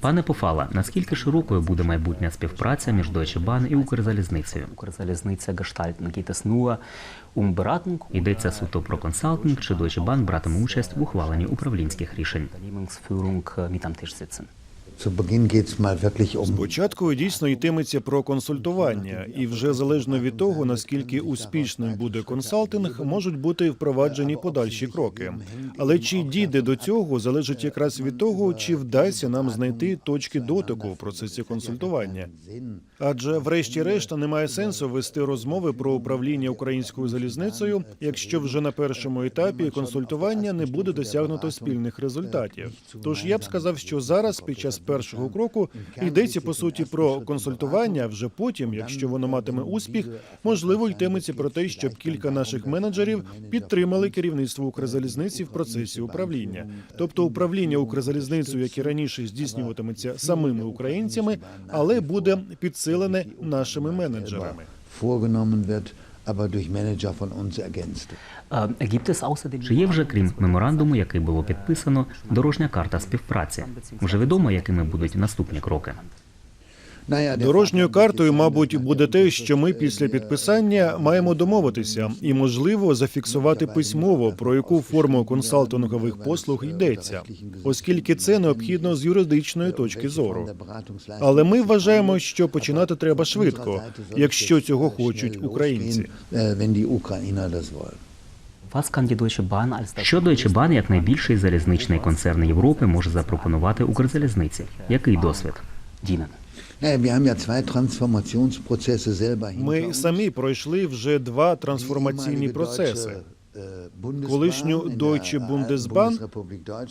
Пане Пофала, наскільки широкою буде майбутня співпраця між Deutsche Bahn і Укрзалізницею? Йдеться суто про консалтинг, чи Deutsche Bahn братиме участь в ухваленні управлінських рішень? Um Спочатку дійсно йтиметься про консультування, і вже залежно від того, наскільки успішним буде консалтинг, можуть бути впроваджені подальші кроки. Але чи дійде до цього, залежить якраз від того, чи вдасться нам знайти точки дотику в процесі консультування. Адже, врешті-решта, немає сенсу вести розмови про управління українською залізницею, якщо вже на першому етапі консультування не буде досягнуто спільних результатів. Тож я б сказав, що зараз, під час першого кроку, йдеться по суті про консультування. Вже потім, якщо воно матиме успіх, можливо, йтиметься про те, щоб кілька наших менеджерів підтримали керівництво Укрзалізниці в процесі управління. Тобто управління Укрзалізницею, як і раніше, здійснюватиметься самими українцями, але буде підсилене нашими менеджерами. Gibt es außerdem Чи є вже крім меморандуму, який було підписано, дорожня карта співпраці? Вже відомо, якими будуть наступні кроки? Дорожньою картою, мабуть, буде те, що ми після підписання маємо домовитися і, можливо, зафіксувати письмово, про яку форму консалтингових послуг йдеться, оскільки це необхідно з юридичної точки зору. Але ми вважаємо, що починати треба швидко, якщо цього хочуть українці. Що Deutsche Bahn, як найбільший залізничний концерн Європи, може запропонувати Укрзалізниці? Який досвід? dienen? Ми самі пройшли вже два трансформаційні процеси. Äh, Колишню Deutsche Bundesbahn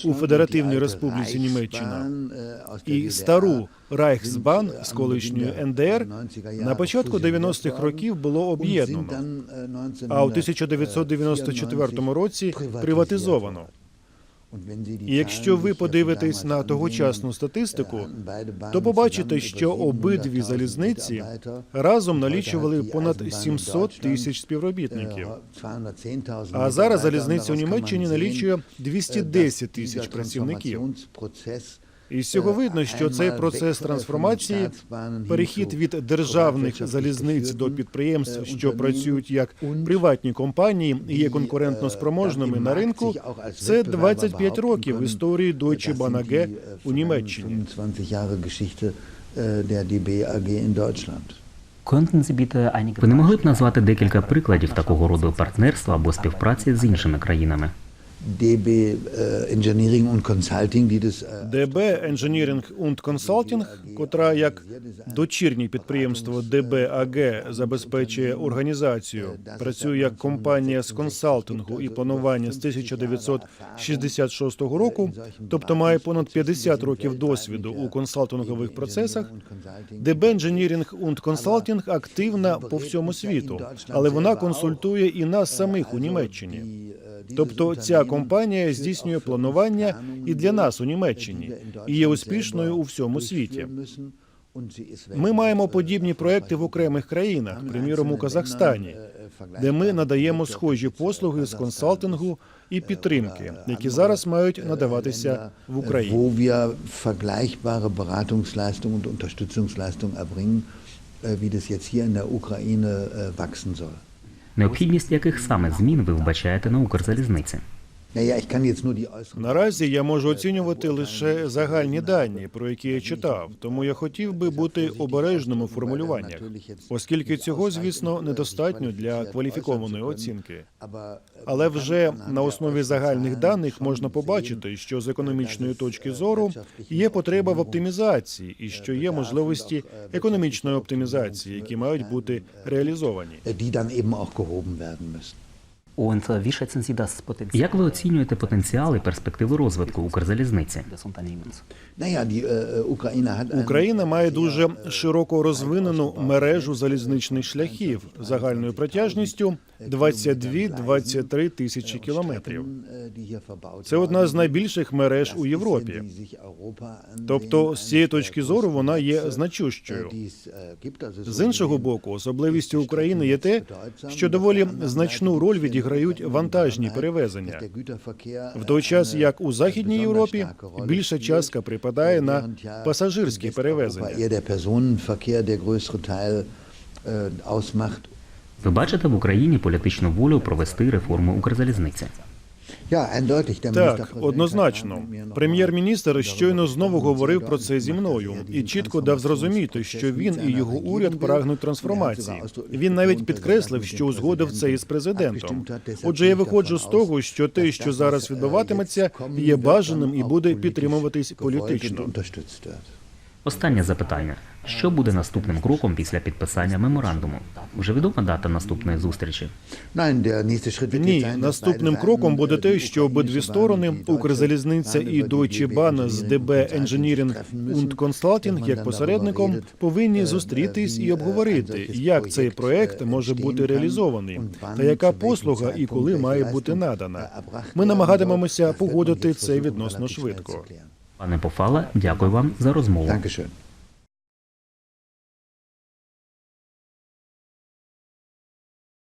у Федеративній Республіці Німеччина Reichsbahn, äh, і стару äh, з колишньої НДР 90er Jahre на початку fusioniert 90-х worden років було об'єднано, äh, а у 1994 році приватизовано. І якщо ви подивитесь на тогочасну статистику, то побачите, що обидві залізниці разом налічували понад 700 тисяч співробітників. А зараз залізниця у Німеччині налічує 210 тисяч працівників. І з цього видно, що цей процес трансформації, перехід від державних залізниць до підприємств, що працюють як приватні компанії і є конкурентно спроможними на ринку, це 25 років історії Deutsche Bahn AG у Німеччині. 25 Jahre Geschichte der DB AG in Deutschland. Könnten Sie bitte einige Ви не могли б назвати декілька прикладів такого роду партнерства або співпраці з іншими країнами? DB äh, Engineering und Consulting, die das äh, ДБ Engineering und Consulting, котра як дочірнє підприємство ДБ АГ забезпечує організацію, працює як компанія з консалтингу і планування з 1966 року, тобто має понад 50 років досвіду у консалтингових процесах. ДБ Engineering und Consulting активна по всьому світу, але вона консультує і нас самих у Німеччині. Тобто ця компанія здійснює планування і для нас у Німеччині і є успішною у всьому світі. Ми маємо подібні проекти в окремих країнах, приміром у Казахстані, де ми надаємо схожі послуги з консалтингу і підтримки, які зараз мають надаватися в Україні. wie das jetzt hier in der Ukraine wachsen soll. Необхідність яких саме змін ви вбачаєте на Укрзалізниці? Наразі я можу оцінювати лише загальні дані, про які я читав, тому я хотів би бути обережним у формулюваннях, оскільки цього, звісно, недостатньо для кваліфікованої оцінки. Але вже на основі загальних даних можна побачити, що з економічної точки зору є потреба в оптимізації і що є можливості економічної оптимізації, які мають бути реалізовані. Und wie schätzen Sie das Potenzial Як ви оцінюєте потенціал і перспективи розвитку Укрзалізниці? hat ein- Україна має дуже широко розвинену мережу залізничних шляхів загальною протяжністю 22-23 тисячі кілометрів. Це одна з найбільших мереж у Європі. Тобто, з цієї точки зору, вона є значущою. З іншого боку, особливістю України є те, що доволі значну роль відіграють вантажні перевезення. В той час, як у Західній Європі, більша частка припадає на пасажирські перевезення. Ви бачите в Україні політичну волю провести реформу Укрзалізниці. Так, однозначно. Прем'єр-міністр щойно знову говорив про це зі мною і чітко дав зрозуміти, що він і його уряд прагнуть трансформації. Він навіть підкреслив, що узгодив це із президентом. Отже, я виходжу з того, що те, що зараз відбуватиметься, є бажаним і буде підтримуватись політично. Останнє запитання: що буде наступним кроком після підписання меморандуму? Вже відома дата наступної зустрічі. Ні, наступним кроком буде äh, те, що обидві сторони, Укрзалізниця і Deutsche Bahn з ДБ Engineering und Consulting як посередником повинні äh, зустрітись і äh, обговорити, як цей проект äh, може бути реалізований, та яка послуга і коли має бути äh, надана. Ми намагатимемося погодити це відносно швидко. Пане Пофале, дякую вам за розмову.